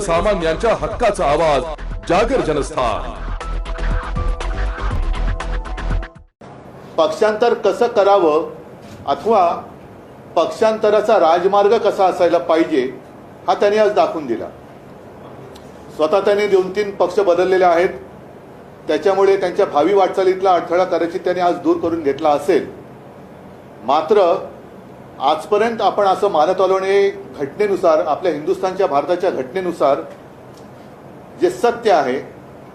सर्वसामान्यांच्या हक्काचा आवाज जागर जनस्थान. पक्षांतर कसं करावं अथवा पक्षांतराचा राजमार्ग कसा असायला पाहिजे हा त्यांनी आज दाखवून दिला. स्वतः त्यांनी दोन तीन पक्ष बदललेले आहेत. त्याच्यामुळे त्यांच्या भावी वाटचालीतला अडथळा कदाचित त्यांनी आज दूर करून घेतला असेल. मात्र आजपर्यंत आपण असं मानत आलो आणि घटनेनुसार आपल्या हिंदुस्थानच्या भारताच्या घटनेनुसार जे सत्य आहे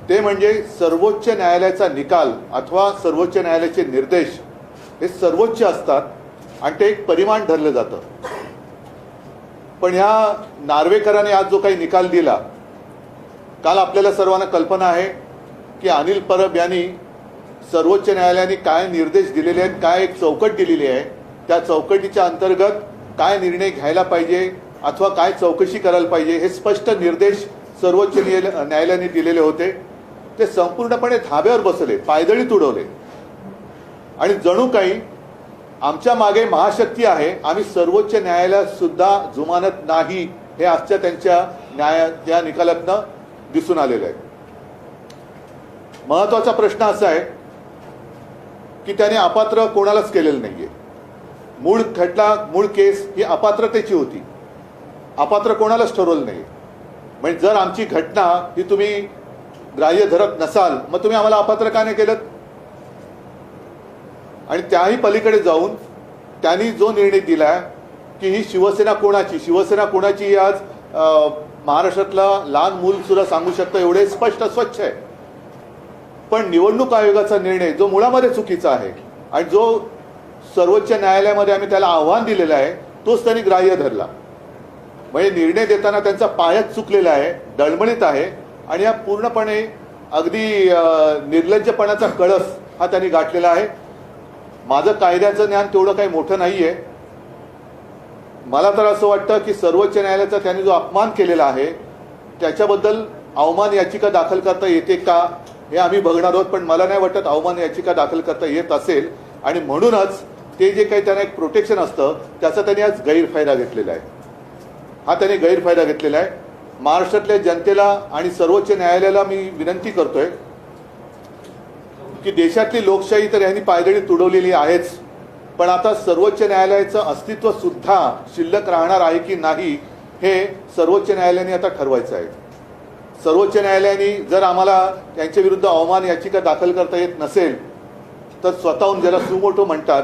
ते म्हणजे सर्वोच्च न्यायालयाचा निकाल अथवा सर्वोच्च न्यायालयाचे निर्देश हे सर्वोच्च असतात आणि ते एक परिमाण धरलं जातं. पण ह्या नार्वेकरांनी आज जो काही निकाल दिला काल आपल्याला सर्वांना कल्पना आहे की अनिल परब यांनी सर्वोच्च न्यायालयाने काय निर्देश दिलेले आहेत काय एक चौकट दिलेली आहे त्या चौकटीच्या अंतर्गत काय निर्णय घ्यायला पाहिजे अथवा काय चौकशी करायला पाहिजे हे स्पष्ट निर्देश सर्वोच्च न्यायालयाने दिलेले होते. ते संपूर्णपणे धाब्यावर बसले पायदळी उडवले. आणि जणू काही आमच्या मागे महाशक्ती आहे आम्ही सर्वोच्च न्यायालयात सुद्धा जुमानत नाही हे आजच्या त्यांच्या न्याया त्या निकालातनं दिसून आलेलं आहे. महत्त्वाचा प्रश्न असा आहे की त्याने अपात्र कोणालाच केलेलं नाहीये. मूळ खटला मूळ केस ही अपात्रतेची होती. अपात्र कोणालाच ठरवलं नाही. म्हणजे जर आमची घटना ही तुम्ही ग्राह्य धरत नसाल मग तुम्ही आम्हाला अपात्र का नाही केलं आणि त्याही पलीकडे जाऊन त्यांनी जो निर्णय दिला की ही शिवसेना कोणाची? शिवसेना कोणाची ही आज महाराष्ट्रातला लहान मूल सुद्धा सांगू शकतं एवढे स्पष्ट स्वच्छ आहे. पण निवडणूक आयोगाचा निर्णय जो मुळामध्ये चुकीचा आहे आणि जो सर्वोच्च न्यायालयामध्ये आम्ही त्याला आव्हान दिलेलं आहे तोच त्यांनी ग्राह्य धरला. म्हणजे निर्णय देताना त्यांचा पायाच चुकलेला आहे दळमळीत आहे आणि हा पूर्णपणे अगदी निर्लज्जपणाचा कळस हा त्यांनी गाठलेला आहे. माझं कायद्याचं ज्ञान तेवढं काही मोठं नाही आहे मला तर असं वाटतं की सर्वोच्च न्यायालयाचा त्यांनी जो अपमान केलेला आहे त्याच्याबद्दल अवमान याचिका दाखल करता येते का हे आम्ही बघणार आहोत पण मला नाही वाटत अवमान याचिका दाखल करता येत असेल. आणि म्हणूनच ते जे काही त्यांना एक प्रोटेक्शन असतं त्याचा त्यांनी आज गैरफायदा घेतलेला आहे. हा त्यांनी गैरफायदा घेतलेला आहे. महाराष्ट्रातल्या जनतेला आणि सर्वोच्च न्यायालयाला मी विनंती करतोय की देशातली लोकशाही तर यांनी पायदळी तुडवलेली आहेच पण आता सर्वोच्च न्यायालयाचं अस्तित्व सुद्धा शिल्लक राहणार आहे की नाही हे सर्वोच्च न्यायालयाने आता ठरवायचं आहे. सर्वोच्च न्यायालयाने जर आम्हाला त्यांच्या विरुद्ध अवमान याचिका दाखल करता येत नसेल तर स्वतःहून ज्याला सुमोटो म्हणतात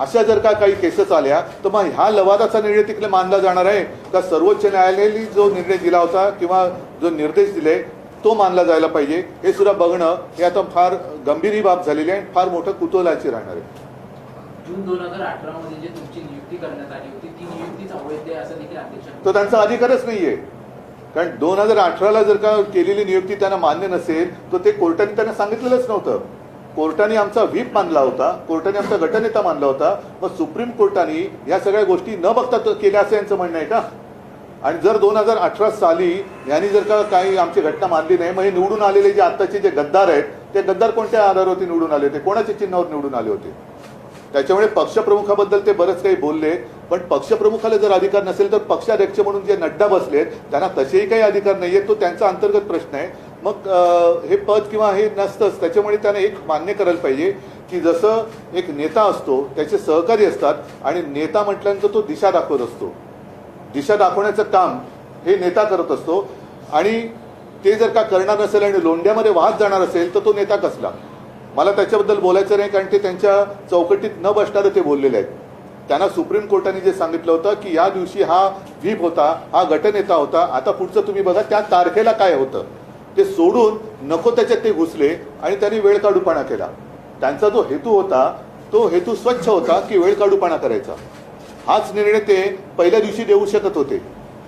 अशा जर का काही केसेस आल्या तर मग ह्या लवादाचा निर्णय तिकडे मानला जाणार आहे. का सर्वोच्च न्यायालयाने जो निर्णय दिला होता किंवा जो निर्देश दिले तो मानला जायला पाहिजे. हे सुद्धा बघणं हे आता फार गंभीर ही बाब झालेली आहे फार मोठं कुतूहलाची राहणार आहे. जून दोन हजार अठरा मध्ये जे तुमची नियुक्ती करण्यात आली होती ती नियुक्तीच अवैध आहे असं देखील अध्यक्ष तो त्यांचा अधिकारच नाहीये. कारण दोन हजार अठराला जर का केलेली नियुक्ती त्यांना मान्य नसेल तर ते कोर्टाने त्यांना सांगितलेलंच नव्हतं. कोर्टाने आमचा व्हीप मानला होता कोर्टाने आमचा गटनेता मानला होता मग सुप्रीम कोर्टाने या सगळ्या गोष्टी न बघता केल्या असं यांचं म्हणणं आहे का? आणि जर दोन हजार अठरा साली यांनी जर का काही आमची घटना मानली नाही मग हे निवडून आलेले जे आत्ताचे जे गद्दार आहेत ते गद्दार कोणत्या आधारावरती निवडून आले होते? कोणाच्या चिन्हावर निवडून आले होते? त्याच्यामुळे पक्षप्रमुखाबद्दल ते बरंच काही बोलले पण पक्षप्रमुखाला जर अधिकार नसेल तर पक्षाध्यक्ष म्हणून जे नड्डा बसलेत त्यांना तसेही काही अधिकार नाहीये तो त्यांचा अंतर्गत प्रश्न आहे. मग हे पद किंवा हे नसतंच त्याच्यामुळे त्याने एक मान्य करायला पाहिजे की जसं एक नेता असतो त्याचे सहकारी असतात आणि नेता म्हटल्यानंतर तो दिशा दाखवत असतो. दिशा दाखवण्याचं काम हे नेता करत असतो आणि ते जर का करणार नसेल आणि लोंढ्यामध्ये वाहत जाणार असेल तर तो नेता कसला? मला त्याच्याबद्दल बोलायचं नाही कारण ते त्यांच्या चौकटीत न बसणारे ते बोललेले आहेत. त्यांना सुप्रीम कोर्टाने जे सांगितलं होतं की या दिवशी हा व्हीप होता हा गटनेता होता आता पुढचं तुम्ही बघा त्या तारखेला काय होतं? ते सोडून नको त्याच्यात ते घुसले आणि त्यांनी वेळ काढूपणा केला. त्यांचा जो हेतू होता तो हेतू स्वच्छ होता की वेळ काढूपणा करायचा. हाच निर्णय ते पहिल्या दिवशी देऊ शकत होते.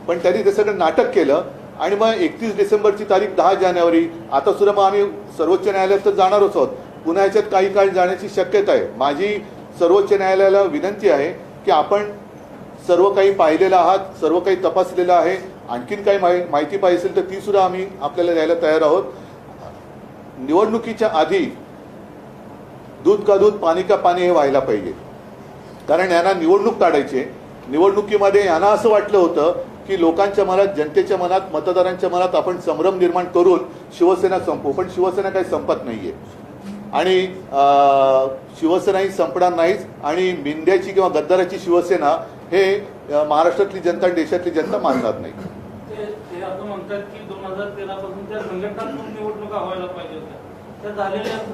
पण त्यांनी ते सगळं नाटक केलं आणि मग एकतीस डिसेंबरची तारीख दहा जानेवारी आता सुद्धा मग आम्ही सर्वोच्च न्यायालयात तर जाणारच आहोत. पुन्हा याच्यात काही काळ जाण्याची शक्यता आहे. माझी सर्वोच्च न्यायालयाला विनंती आहे की आपण सर्व काही पाहिलेलं आहात सर्व काही तपासलेलं आहे. आणखीन काही माहि- माहिती पाहिजे असेल तर ती सुद्धा आम्ही आपल्याला द्यायला तयार आहोत. निवडणुकीच्या आधी दूध का दूध पाणी का पाणी हे व्हायला पाहिजे. कारण यांना निवडणूक काढायची निवडणुकीमध्ये यांना असं वाटलं होतं की लोकांच्या मनात जनतेच्या मनात मतदारांच्या मनात आपण संभ्रम निर्माण करून शिवसेना संपू. पण शिवसेना काही संपत नाहीये. आणि शिवसेनाही शिवसेना ही संपणार नाहीच. आणि मिंद्याची किंवा गद्दाराची शिवसेना हे महाराष्ट्रातली जनता देशातली जनता मानणार नाही. असं म्हणतात की दोन हजार तेरा पासून त्या संघटनात्मक निवडणुका व्हायला पाहिजे होत्या.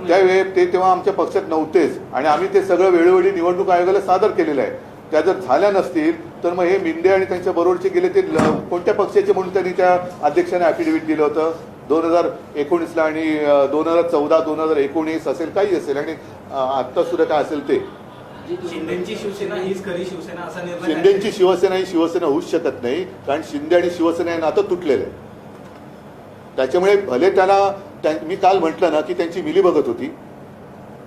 त्यावेळी ते तेव्हा आमच्या पक्षात नव्हतेच. आणि आम्ही ते सगळं वेळोवेळी निवडणूक आयोगाला सादर केलेलं आहे. त्या जर झाल्या नसतील तर मग हे मिंदे आणि त्यांच्या बरोबरचे गेले ते कोणत्या पक्षाचे म्हणून त्यांनी त्या अध्यक्षाने अफिडेव्हिट दिलं होतं? दोन हजार एकोणीसला आणि दोन हजार चौदा दोन हजार एकोणीस असेल काही असेल. आणि आत्तासुद्धा आत्ता सुद्धा काय असेल ते. शिंदेची शिवसेना हीच खरी शिवसेना असा निर्णय शिंदेची शिवसेना ही शिवसेना होऊच शकत नाही कारण शिंदे आणि शिवसेना हे नातं तुटलेलं आहे. त्याच्यामुळे भले त्याला मी काल म्हटलं ना की त्यांची मिली बघत होती.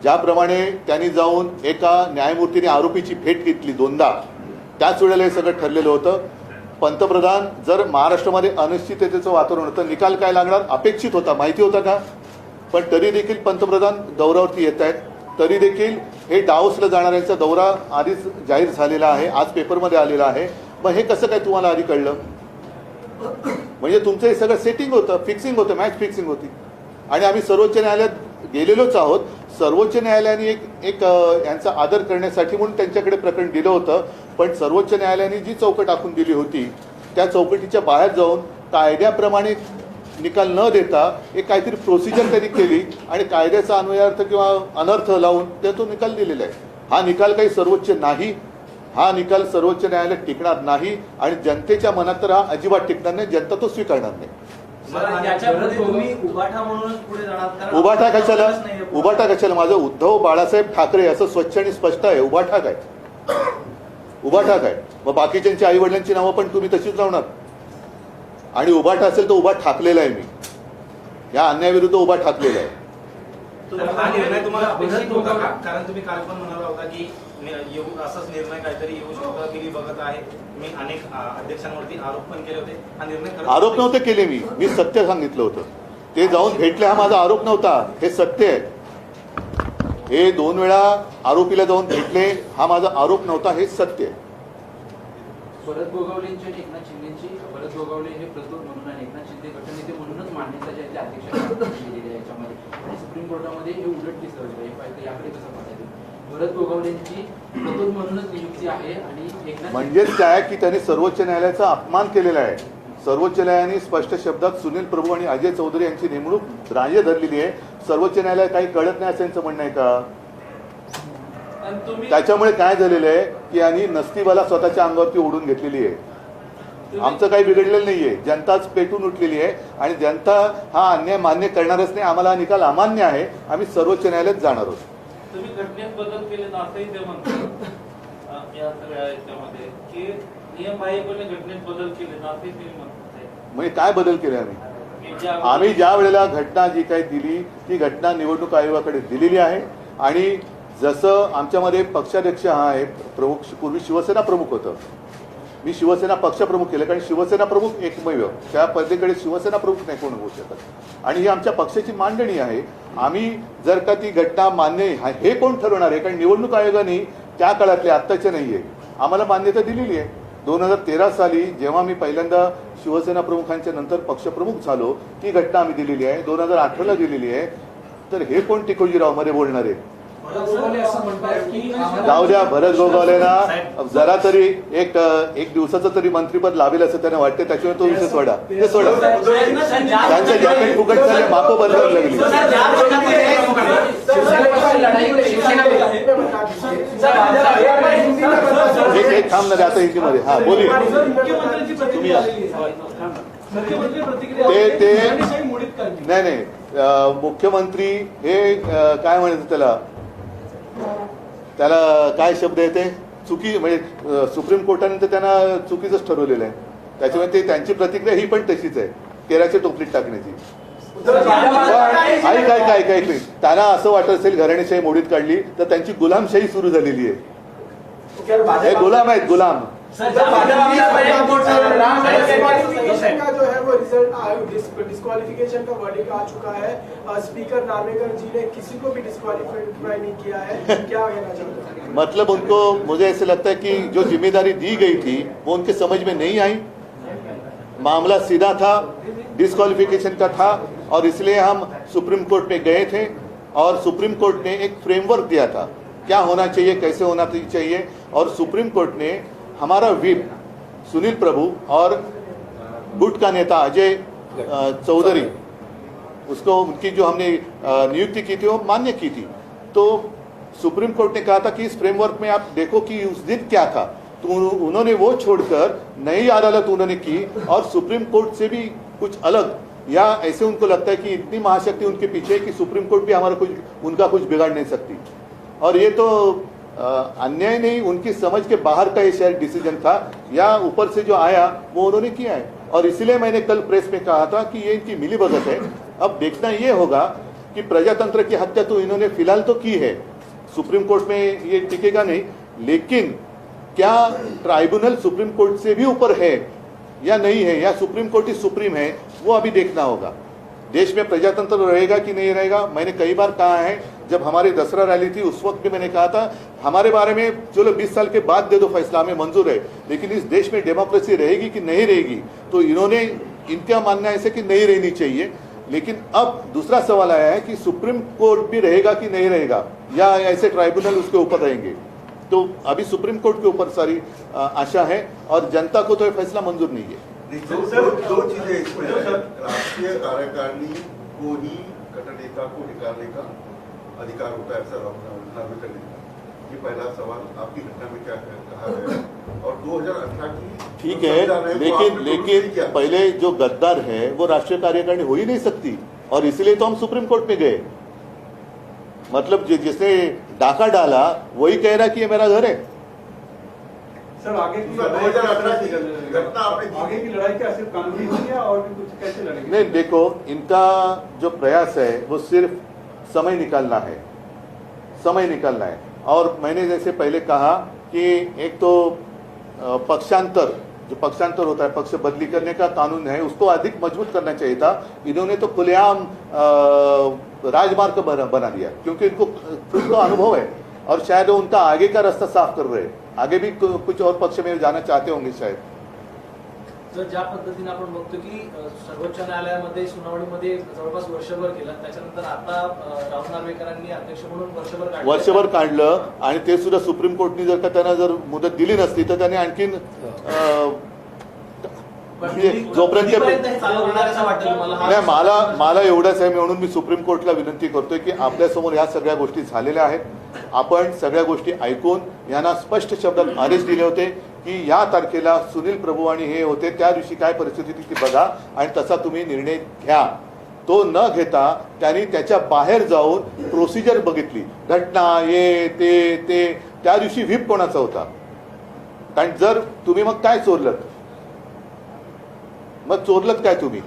ज्याप्रमाणे त्यांनी जाऊन एका न्यायमूर्तीने आरोपीची भेट घेतली दोनदा त्याच वेळेला हे सगळं ठरलेलं होतं. पंतप्रधान जर महाराष्ट्रामध्ये अनिश्चिततेचं वातावरण होतं निकाल काय लागणार? अपेक्षित होता. माहिती होता का? पण तरी देखील पंतप्रधान दौऱ्यावरती येत आहेत. तरी देखील हे डावसला जाणाऱ्यांचा दौरा आधीच जाहीर झालेला आहे आज पेपरमध्ये आलेला आहे. मग हे कसं काय तुम्हाला आधी कळलं? म्हणजे तुमचं हे सगळं सेटिंग होतं फिक्सिंग होतं मॅच फिक्सिंग होती. आणि आम्ही सर्वोच्च न्यायालयात गेलेलोच आहोत. सर्वोच्च न्यायालयाने एक एक यांचा आदर करण्यासाठी म्हणून त्यांच्याकडे प्रकरण दिलं होतं. पण सर्वोच्च न्यायालयाने जी चौकट आखून दिली होती त्या चौकटीच्या बाहेर जाऊन कायद्याप्रमाणे निकाल न देता एक काहीतरी प्रोसिजर त्यांनी केली आणि कायद्याचा अन्वयार्थ किंवा अनर्थ लावून त्या तो निकाल दिलेला आहे. हा निकाल काही सर्वोच्च नाही. हा निकाल सर्वोच्च न्यायालयात टिकणार नाही आणि जनतेच्या मनात तर हा अजिबात टिकणार नाही जनता तो स्वीकारणार नाही. उभाठा कशाला. उभाठा कशाला? माझं उद्धव बाळासाहेब ठाकरे असं स्वच्छ आणि स्पष्ट आहे. उभाठा काय? उभाठा काय? मग बाकीच्यांची आई वडिलांची नावं पण तुम्ही तशीच लावणार. आणि उभाठा असेल तर उभा ठाकलेला आहे मी. या अन्यायाविरुद्ध उभा ठाकलेला आहे. तर हा निर्णय तुम्हाला अपेक्षित होता का? कारण तुम्ही काल पण म्हणाला होता की नि- येऊ असाच निर्णय काहीतरी येऊ शकतो की? मी बघत आहे. मी अनेक आ, अध्यक्षांवरती आरोप पण केले होते. हा निर्णय खरंच आरोप नव्हते केले मी. मी सत्य सांगितलं होतं. ते जाऊन भेटले हा माझा आरोप नव्हता. हे सत्य आहे. हे दोन वेळा आरोपीला जाऊन भेटले हा माझा आरोप नव्हता. हे सत्य आहे. भरत गोगावलेंची आणि एकनाथ शिंदेची भरत गोगावले हे प्रस्तुत म्हणून आणि एकनाथ शिंदे गटनेते म्हणूनच मान्यता जी आहे ती अध्यक्षांनी दिलेली आहे याच्यामध्ये. आणि सुप्रीम कोर्टामध्ये हे उलट दिसतं हे पाहिजे याकडे कसं पाहिजे भरत गोगावलेंची म्हणूनच नियुक्ती आहे आणि एकनाथ म्हणजेच काय की त्यांनी सर्वोच्च न्यायालयाचा अपमान केलेला आहे? सर्वोच्च न्यायालयाने स्पष्ट शब्दात सुनील प्रभू आणि अजय चौधरी यांची नेमणूक राजे धरलेली आहे. सर्वोच्च न्यायालय काही कळत नाही असं यांचं म्हणणं आहे का? आणि तुम्ही त्याच्यामुळे काय झालेलं आहे? की यांनी नसतीबाला स्वतःच्या अंगावरती ओढून घेतलेली आहे. आमचं काही बिघडलेलं नाहीये. जनताच पेटून उठलेली आहे आणि जनता हा अन्याय मान्य करणारच नाही. आम्हाला हा निकाल अमान्य आहे. आम्ही सर्वोच्च न्यायालयात जाणार आहोत. म्हणजे काय बदल केले आम्ही? आम्ही ज्या वेळेला घटना जी काही दिली ती घटना निवडणूक आयोगाकडे दिलेली आहे आणि जसं आमच्यामध्ये पक्षाध्यक्ष हा आहे प्रमुख पूर्वी शिवसेना प्रमुख होतं. मी शिवसेना पक्षप्रमुख केलं कारण शिवसेना प्रमुख एकमेव. त्या पद्धतीकडे शिवसेना प्रमुख नाही कोण होऊ शकत. आणि ही आमच्या पक्षाची मांडणी आहे. आम्ही जर का ती घटना मान्य हे कोण ठरवणार आहे? कारण निवडणूक आयोगाने त्या काळातले आत्ताचे नाही आहे आम्हाला मान्यता दिलेली आहे. दोन हजार तेरा साली जेव्हा मी पहिल्यांदा शिवसेना प्रमुखांच्या नंतर पक्षप्रमुख झालो ती घटना आम्ही दिलेली आहे. दोन हजार अठराला दिलेली आहे. तर हे कोण टिकोजीरावमध्ये बोलणार आहे? जाऊ द्या भरत गोगावलेना जरा तरी एक एक दिवसाचं तरी मंत्रीपद लाभेल असं त्यांना वाटते त्याच्यामुळे तो विषय सोडा ते सोडा त्यांचं जॅकेट फुकट झाले मापं बदलायला लागली एक एक थांब ना आता हिंदीमध्ये हा बोली ते ते नाही नाही मुख्यमंत्री हे काय म्हणायचं त्याला त्याला काय शब्द येते चुकी म्हणजे सुप्रीम कोर्टाने तर त्यांना चुकीचंच ठरवलेलं आहे. त्याच्यामुळे ते त्यांची प्रतिक्रिया ही पण तशीच आहे. केराच्या टोपलीत टाकण्याची. पण ऐक ऐक ऐक ऐक. त्यांना असं वाटत असेल घराणेशाही मोडीत काढली तर त्यांची गुलामशाही सुरू झालेली आहे. हे गुलाम आहेत गुलाम. का जो है वो रिज़ल्ट डिस्क्वालिफिकेशन का वर्डिक आ चुका है। स्पीकर नार्वेकर जी ने किसी को भी डिस्क्वालीफाई नहीं किया है। क्या कहना चाहते हैं मतलब उनको मुझे ऐसे लगता है कि जो ज़िम्मेदारी दी गई थी वो उनके समझ में नहीं आई। मामला सीधा था डिस्क्वालिफिकेशन का था और इसलिए हम सुप्रीम कोर्ट में गए थे और सुप्रीम कोर्ट ने एक फ्रेमवर्क दिया था। क्या होना चाहिए कैसे होना चाहिए और सुप्रीम कोर्ट ने हमारा विप सुनील प्रभु और गुट का नेता अजय चौधरी, उसको उनकी जो हमने नियुक्ति की थी, वो मान्य की थी। तो सुप्रीम कोर्ट ने कहा था कि इस फ्रेमवर्क में आप देखो कि उस दिन क्या था। तो उन्होंने वो छोड़कर नई अदालत उन्होंने की और सुप्रीम कोर्ट से भी कुछ अलग, या ऐसे उनको लगता है कि इतनी महाशक्ति उनके पीछे है कि सुप्रीम कोर्ट भी हमारा कुछ, उनका कुछ बिगाड़ नहीं सकती। और ये तो अन्याय नहीं, उनकी समझ के बाहर का ये शायद डिसीज़न था। या ऊपर से जो आया, वो उन्होंने किया है। और इसलिए मैंने कल प्रेस में कहा था कि ये इनकी मिली भगत है। अब देखना ये होगा कि प्रजातंत्र की हत्या तो इन्होंने फ़िलहाल तो की है। सुप्रीम कोर्ट में ये टिकेगा नहीं। लेकिन क्या ट्राइब्यूनल सुप्रीम कोर्ट से भी ऊपर है या नहीं है, या सुप्रीम कोर्ट ही सुप्रीम है, वो अभी देखना होगा। देश में प्रजातंत्र रहेगा कि नहीं रहेगा, मैंने कई बार कहा है जब हमारी दसरा रैली थी उस वक्त भी मैंने कहा था हमारे बारे में चलो 20 साल के बाद दे दो फैसला हमें मंजूर है। लेकिन इस देश में डेमोक्रेसी रहेगी कि नहीं रहेगी तो इन्होंने इनका मानना ऐसे कि नहीं रहनी चाहिए। लेकिन अब दूसरा सवाल आया है कि सुप्रीम कोर्ट भी रहेगा कि नहीं रहेगा या ऐसे ट्राइब्यूनल उसके ऊपर रहेंगे? तो अभी सुप्रीम कोर्ट के ऊपर सारी आशा है और जनता को तो ये फैसला मंजूर नहीं है। दो, दो, दो चीज़ें इसमें राष्ट्रीय कार्यकारिणी को ही कट्टर नेता को निकालने का अधिकार होता है ऐसा नागरिक ने कहा। ये पहला सवाल आपकी घटना में क्या है- कहा गया और 2018 की ठीक है लेकिन आपने लेकिन पहले जो गद्दार है वो राष्ट्रीय कार्यकारिणी हो ही नहीं सकती। और इसलिए तो हम सुप्रीम कोर्ट में गए। मतलब जि- जिसने डाका डाला वही कह रहा कि ये मेरा घर है। सर आगे की लड़ाई 2018 कैसे की घटना आगे की लड़ाई क्या सिर्फ़ कानूनी और भी कुछ कैसे लड़ेंगे? नहीं देखो इनका जो प्रयास है वो सिर्फ़ समय निकालना है। समय निकालना है। और मैंने जैसे पहले कहा कि एक तो पक्षांतर जो पक्षांतर होता है पक्ष बदली करने का कानून है उसको अधिक मज़बूत करना चाहिए था। इन्होंने तो खुलेआम राजमार्ग बना, दिया क्योंकि इनको खुद को अनुभव है। और शायद उनका आगे का रास्ता साफ़ कर रहे हैं। आगे भी कुछ और पक्ष में जाना चाहते होंगे शायद। जर ज्या पद्धतीने आपण बघतो की सर्वोच्च न्यायालयामध्ये सुनावणीमध्ये जवळपास वर्षभर केलं त्याच्यानंतर आता राहुल नार्वेकरांनी अध्यक्ष म्हणून वर्षभर काढलं. वर्षभर काढलं आणि ते सुद्धा सुप्रीम कोर्टनी जर का त्यांना जर मुदत दिली नसती तर त्यांनी आणखीन जोपर्यंत मला मला एवढंच आहे म्हणून मी सुप्रीम कोर्टला विनंती करतोय की आपल्यासमोर ह्या सगळ्या गोष्टी झालेल्या आहेत. आपण सगळ्या गोष्टी ऐकून यांना स्पष्ट शब्दात आदेश दिले होते. की या तारखेला सुनील प्रभू आणि हे होते त्या दिवशी काय परिस्थिती तिथे ती बघा आणि तसा तुम्ही निर्णय घ्या. तो न घेता त्यांनी त्याच्या बाहेर जाऊन प्रोसिजर बघितली. घटना ये ते ते. त्या दिवशी व्हीप कोणाचा होता? कारण जर तुम्ही मग काय चोरलं मग चोरलत काय तुम्ही?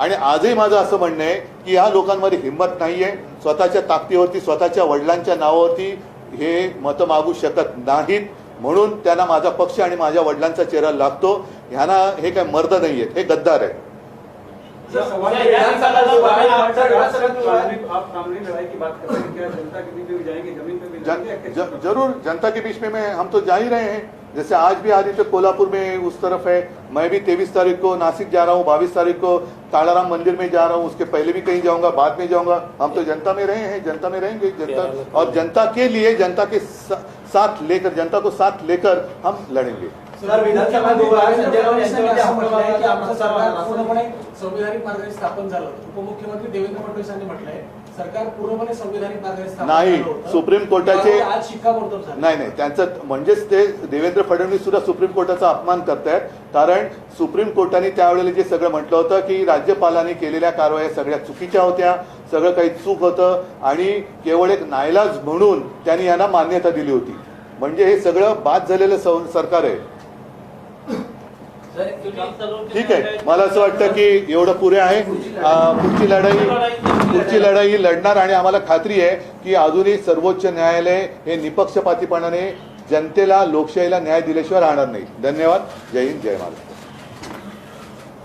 आणि आजही माझं असं म्हणणं आहे की या लोकांमध्ये हिंमत नाहीये. स्वतःच्या ताकदीवरती स्वतःच्या वडिलांच्या नावावरती हे मतं मागू शकत नाहीत. म्हणून त्यांना माझा पक्ष आणि माझ्या वडिलांचा चेहरा लागतो. ह्यांना हे काय मर्द हे गद्दार आहेत. है है, हैं कैसे ज, ज़रूर जनता के बीच में मैं हम तो जा ही रहे हैं। जैसे आज भी आदित्य कोल्हापुर में उस तरफ़ है। मैं भी तेईस तारीख को नासिक जा रहा हूँ बाईस तारीख को कालाराम मंदिर में जा रहा हूँ। उसके पहले भी कहीं जाऊँगा बाद में जाऊँगा। हम तो जनता में रहे हैं जनता में रहेंगे जनता और जनता के लिए जनता के सा- साथ लेकर जनता को साथ लेकर हम लड़ेंगे। सर विधानसभा विभाग संजय राऊत यांच्यामध्ये असं म्हटलंय की आमचं सरकार सरकार पूर्णपणे संविधानिक मार्गाने स्थापन झालं उपमुख्यमंत्री देवेंद्र फडणवीस यांनी म्हटलंय सरकार पूर्णपणे संविधानिक मार्गाने नाही. सुप्रीम कोर्टाचे- नाही नाही त्यांचं म्हणजेच ते देवेंद्र फडणवीस सुद्धा सुप्रीम कोर्टाचा अपमान करतायत. कारण सुप्रीम कोर्टाने त्यावेळेला जे सगळं म्हटलं होतं की राज्यपालांनी केलेल्या कारवाया सगळ्या चुकीच्या होत्या सगळं काही चूक होतं आणि केवळ एक नायलाज म्हणून त्यांनी यांना मान्यता दिली होती. म्हणजे हे सगळं बाद झालेलं सरकार आहे. ठीक आहे. मला असं वाटतं की एवढं पुरे आहे. पुढची लढाई पुढची लढाई लढणार आणि आम्हाला खात्री आहे की अजूनही सर्वोच्च न्यायालय हे निपक्षपातीपणाने जनतेला लोकशाहीला न्याय दिल्याशिवाय राहणार नाही. धन्यवाद. जय हिंद जय महाराष्ट्र.